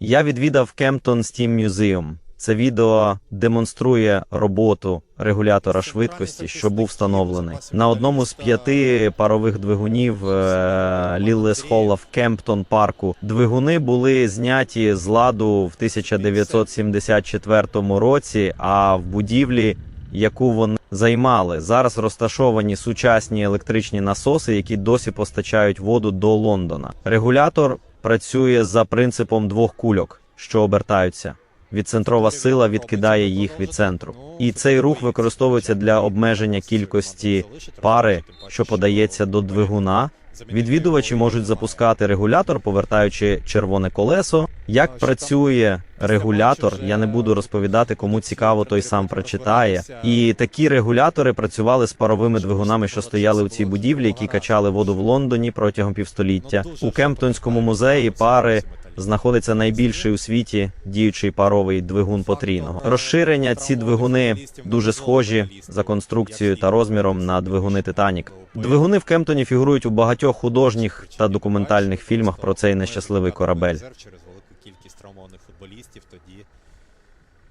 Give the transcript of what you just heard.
Я відвідав Кемптон Steam Museum. Це відео демонструє роботу регулятора швидкості, що був встановлений на одному з п'яти парових двигунів е, Ліллес Холла в Кемптон парку. Двигуни були зняті з ладу в 1974 році. А в будівлі, яку вони займали, зараз розташовані сучасні електричні насоси, які досі постачають воду до Лондона. Регулятор працює за принципом двох кульок, що обертаються. Відцентрова сила відкидає їх від центру, і цей рух використовується для обмеження кількості пари, що подається до двигуна. Відвідувачі можуть запускати регулятор, повертаючи червоне колесо. Як працює регулятор, я не буду розповідати, кому цікаво, той сам прочитає. І такі регулятори працювали з паровими двигунами, що стояли у цій будівлі, які качали воду в Лондоні протягом півстоліття. У Кемптонському музеї пари знаходиться найбільший у світі діючий паровий двигун потрійного. Розширення ці двигуни дуже схожі за конструкцією та розміром на двигуни Титанік. Двигуни в Кемптоні фігурують у багатьох художніх та документальних фільмах про цей нещасливий корабель. Кількість травмованих футболістів тоді